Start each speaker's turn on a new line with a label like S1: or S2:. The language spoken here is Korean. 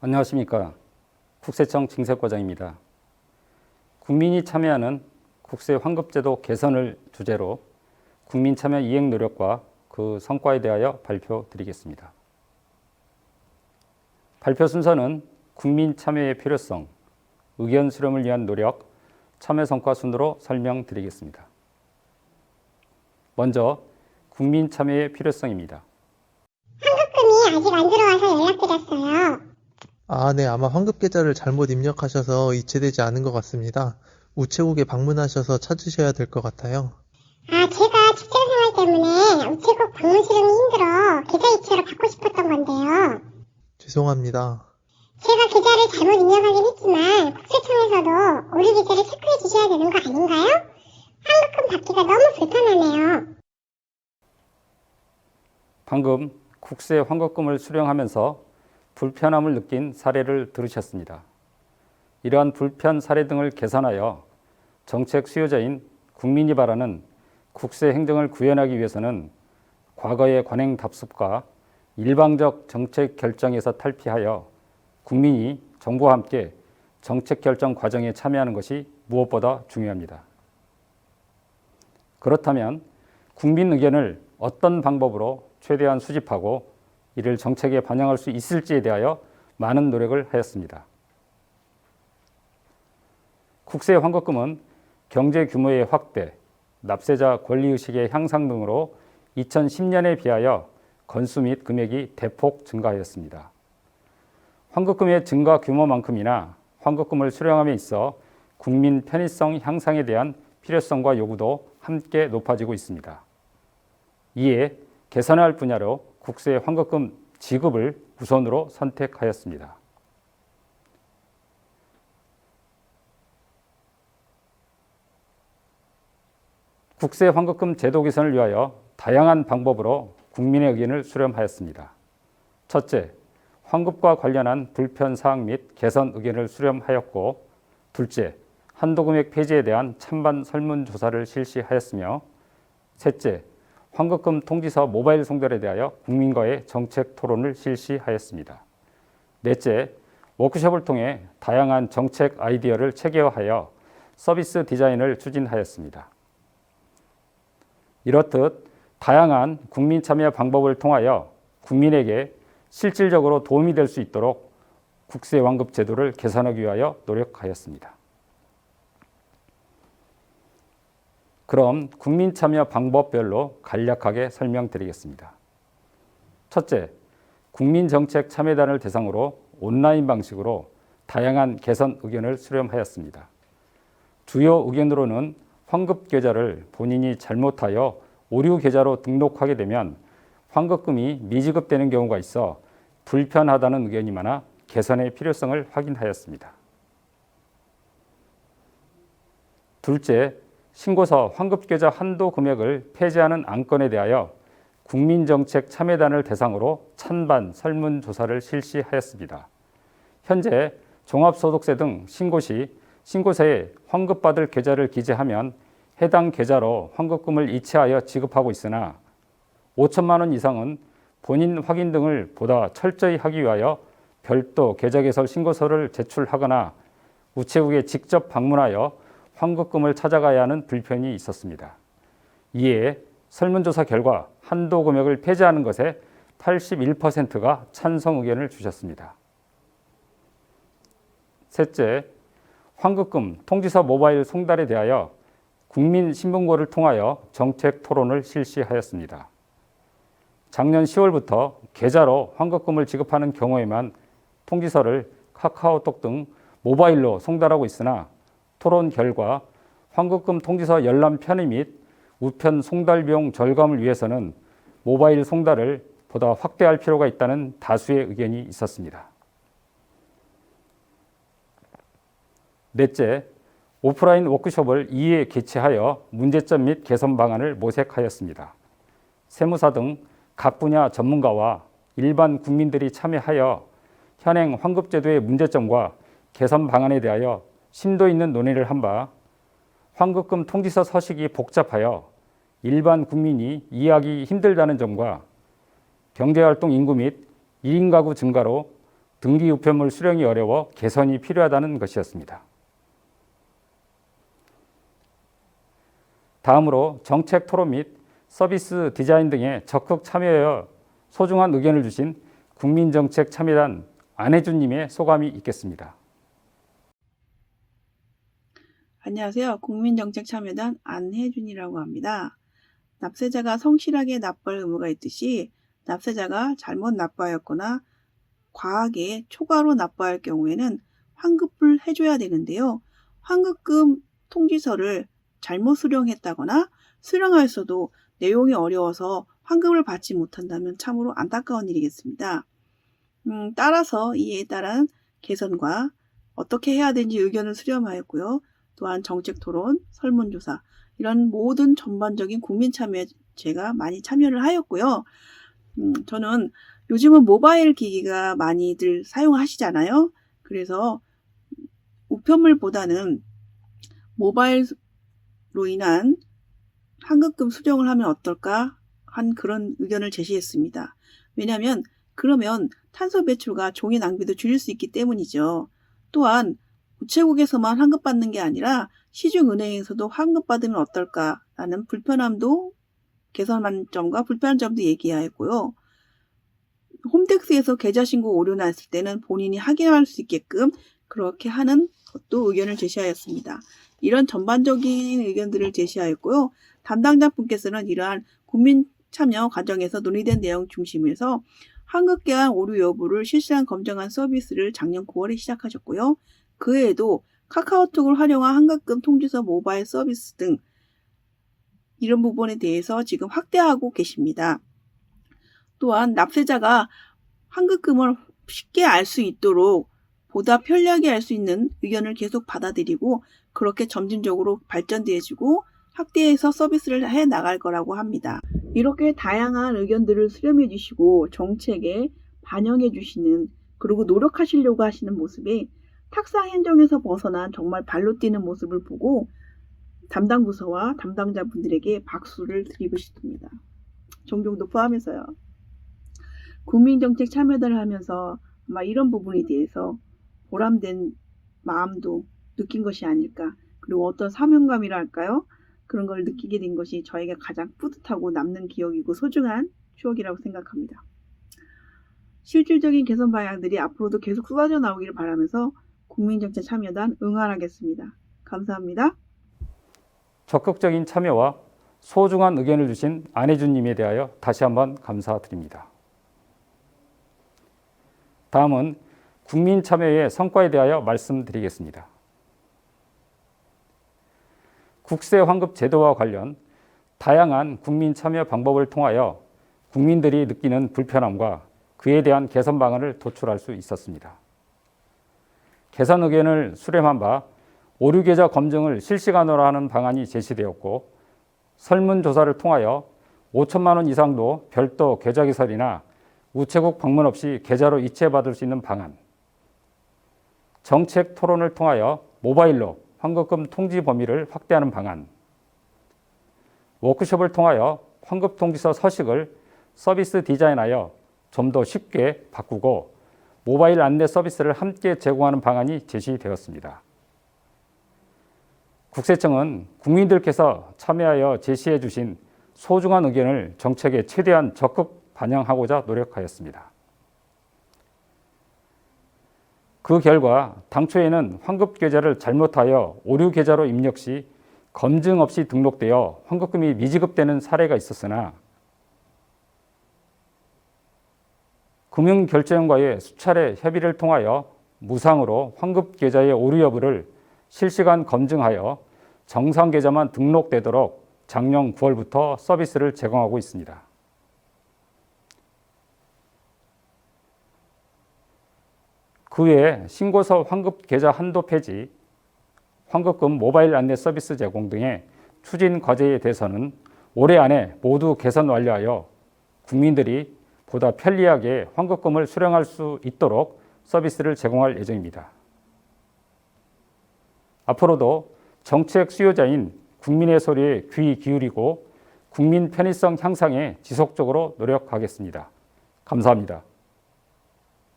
S1: 안녕하십니까. 국세청 징세과장입니다. 국민이 참여하는 국세 환급제도 개선을 주제로 국민 참여 이행 노력과 그 성과에 대하여 발표드리겠습니다. 발표 순서는 국민 참여의 필요성, 의견 수렴을 위한 노력, 참여 성과 순으로 설명드리겠습니다. 먼저 국민 참여의 필요성입니다.
S2: 환급금이 아직 안 들어와서 연락드렸어요.
S3: 아, 네. 아마 환급 계좌를 잘못 입력하셔서 이체되지 않은 것 같습니다. 우체국에 방문하셔서 찾으셔야 될 것 같아요.
S2: 아, 제가 직장 생활 때문에 우체국 방문 수령이 힘들어 계좌 이체를 받고 싶었던 건데요.
S3: 죄송합니다.
S2: 제가 계좌를 잘못 입력하긴 했지만 국세청에서도 오류 계좌를 체크해 주셔야 되는 거 아닌가요? 환급금 받기가 너무 불편하네요.
S1: 방금 국세 환급금을 수령하면서 불편함을 느낀 사례를 들으셨습니다. 이러한 불편 사례 등을 개선하여 정책 수요자인 국민이 바라는 국세 행정을 구현하기 위해서는 과거의 관행 답습과 일방적 정책 결정에서 탈피하여 국민이 정부와 함께 정책 결정 과정에 참여하는 것이 무엇보다 중요합니다. 그렇다면 국민 의견을 어떤 방법으로 최대한 수집하고 이를 정책에 반영할 수 있을지에 대하여 많은 노력을 하였습니다. 국세 환급금은 경제 규모의 확대, 납세자 권리의식의 향상 등으로 2010년에 비하여 건수 및 금액이 대폭 증가하였습니다. 환급금의 증가 규모만큼이나 환급금을 수령함에 있어 국민 편의성 향상에 대한 필요성과 요구도 함께 높아지고 있습니다. 이에 개선해야 할 분야로 국세 환급금 지급을 우선으로 선택하였습니다. 국세 환급금 제도 개선을 위하여 다양한 방법으로 국민의 의견을 수렴하였습니다. 첫째, 환급과 관련한 불편 사항 및 개선 의견을 수렴하였고, 둘째, 한도 금액 폐지에 대한 찬반 설문 조사를 실시하였으며, 셋째, 환급금 통지서 모바일 송달에 대하여 국민과의 정책 토론을 실시하였습니다. 넷째, 워크숍을 통해 다양한 정책 아이디어를 체계화하여 서비스 디자인을 추진하였습니다. 이렇듯 다양한 국민 참여 방법을 통하여 국민에게 실질적으로 도움이 될 수 있도록 국세 완급 제도를 개선하기 위하여 노력하였습니다. 그럼 국민 참여 방법별로 간략하게 설명드리겠습니다. 첫째, 국민 정책 참여단을 대상으로 온라인 방식으로 다양한 개선 의견을 수렴하였습니다. 주요 의견으로는 환급 계좌를 본인이 잘못하여 오류 계좌로 등록하게 되면 환급금이 미지급되는 경우가 있어 불편하다는 의견이 많아 개선의 필요성을 확인하였습니다. 둘째, 신고서 환급계좌 한도 금액을 폐지하는 안건에 대하여 국민정책 참여단을 대상으로 찬반 설문조사를 실시하였습니다. 현재 종합소득세 등 신고 시 신고서에 환급받을 계좌를 기재하면 해당 계좌로 환급금을 이체하여 지급하고 있으나 5천만 원 이상은 본인 확인 등을 보다 철저히 하기 위하여 별도 계좌 개설 신고서를 제출하거나 우체국에 직접 방문하여 환급금을 찾아가야 하는 불편이 있었습니다. 이에 설문조사 결과 한도 금액을 폐지하는 것에 81%가 찬성 의견을 주셨습니다. 셋째, 환급금 통지서 모바일 송달에 대하여 국민신문고를 통하여 정책 토론을 실시하였습니다. 작년 10월부터 계좌로 환급금을 지급하는 경우에만 통지서를 카카오톡 등 모바일로 송달하고 있으나 토론 결과 환급금 통지서 열람 편의 및 우편 송달 비용 절감을 위해서는 모바일 송달을 보다 확대할 필요가 있다는 다수의 의견이 있었습니다. 넷째, 오프라인 워크숍을 2회 개최하여 문제점 및 개선 방안을 모색하였습니다. 세무사 등 각 분야 전문가와 일반 국민들이 참여하여 현행 환급제도의 문제점과 개선 방안에 대하여 심도 있는 논의를 한 바 환급금 통지서 서식이 복잡하여 일반 국민이 이해하기 힘들다는 점과 경제활동 인구 및 1인 가구 증가로 등기 우편물 수령이 어려워 개선이 필요하다는 것이었습니다. 다음으로 정책 토론 및 서비스 디자인 등에 적극 참여하여 소중한 의견을 주신 국민정책 참여단 안혜준님의 소감이 있겠습니다.
S4: 안녕하세요. 국민정책참여단 안혜준이라고 합니다. 납세자가 성실하게 납부할 의무가 있듯이 납세자가 잘못 납부하였거나 과하게 초과로 납부할 경우에는 환급을 해줘야 되는데요. 환급금 통지서를 잘못 수령했다거나 수령하였어도 내용이 어려워서 환급을 받지 못한다면 참으로 안타까운 일이겠습니다. 음, 따라서 이에 따른 개선과 어떻게 해야 되는지 의견을 수렴하였고요. 또한 정책 토론, 설문조사 이런 모든 전반적인 국민 참여에 제가 많이 참여를 하였고요. 음, 저는 요즘은 모바일 기기가 많이들 사용하시잖아요. 그래서 우편물보다는 모바일로 인한 환급금 수령을 하면 어떨까 한 그런 의견을 제시했습니다. 왜냐하면 그러면 탄소 배출과 종이 낭비도 줄일 수 있기 때문이죠. 또한 우체국에서만 환급받는 게 아니라 시중은행에서도 환급받으면 어떨까라는 불편함도 개선한 점과 불편한 점도 얘기하였고요. 홈택스에서 계좌 신고 오류 났을 때는 본인이 확인할 수 있게끔 그렇게 하는 것도 의견을 제시하였습니다. 이런 전반적인 의견들을 제시하였고요. 담당자 분께서는 이러한 국민 참여 과정에서 논의된 내용 중심에서 환급계한 오류 여부를 실시간 검증한 서비스를 작년 9월에 시작하셨고요. 그 외에도 카카오톡을 활용한 환급금 통지서 모바일 서비스 등 이런 부분에 대해서 지금 확대하고 계십니다. 또한 납세자가 환급금을 쉽게 알 수 있도록 보다 편리하게 알 수 있는 의견을 계속 받아들이고 그렇게 점진적으로 발전되어지고 확대해서 서비스를 해 나갈 거라고 합니다. 이렇게 다양한 의견들을 수렴해 주시고 정책에 반영해 주시는 그리고 노력하시려고 하시는 모습에 탁상 행정에서 벗어난 정말 발로 뛰는 모습을 보고 담당 부서와 담당자분들에게 박수를 드리고 싶습니다. 종종도 포함해서요. 국민정책 참여단을 하면서 아마 이런 부분에 대해서 보람된 마음도 느낀 것이 아닐까. 그리고 어떤 사명감이라 할까요? 그런 걸 느끼게 된 것이 저에게 가장 뿌듯하고 남는 기억이고 소중한 추억이라고 생각합니다. 실질적인 개선 방향들이 앞으로도 계속 쏟아져 나오기를 바라면서 국민정책 참여단 응원하겠습니다. 감사합니다.
S1: 적극적인 참여와 소중한 의견을 주신 안혜준님에 대하여 다시 한번 감사드립니다. 다음은 국민 참여의 성과에 대하여 말씀드리겠습니다. 국세 환급 제도와 관련 다양한 국민 참여 방법을 통하여 국민들이 느끼는 불편함과 그에 대한 개선 방안을 도출할 수 있었습니다. 개선 의견을 수렴한 바 오류 계좌 검증을 실시간으로 하는 방안이 제시되었고 설문조사를 통하여 5천만 원 이상도 별도 계좌 개설이나 우체국 방문 없이 계좌로 이체받을 수 있는 방안, 정책 토론을 통하여 모바일로 환급금 통지 범위를 확대하는 방안, 워크숍을 통하여 환급 통지서 서식을 서비스 디자인하여 좀 더 쉽게 바꾸고 모바일 안내 서비스를 함께 제공하는 방안이 제시되었습니다. 국세청은 국민들께서 참여하여 제시해 주신 소중한 의견을 정책에 최대한 적극 반영하고자 노력하였습니다. 그 결과 당초에는 환급 계좌를 잘못하여 오류 계좌로 입력 시 검증 없이 등록되어 환급금이 미지급되는 사례가 있었으나 금융결제원과의 수차례 협의를 통하여 무상으로 환급 계좌의 오류 여부를 실시간 검증하여 정상 계좌만 등록되도록 작년 9월부터 서비스를 제공하고 있습니다. 그 외에 신고서 환급 계좌 한도 폐지, 환급금 모바일 안내 서비스 제공 등의 추진 과제에 대해서는 올해 안에 모두 개선 완료하여 국민들이 보다 편리하게 환급금을 수령할 수 있도록 서비스를 제공할 예정입니다. 앞으로도 정책 수요자인 국민의 소리에 귀 기울이고 국민 편의성 향상에 지속적으로 노력하겠습니다. 감사합니다.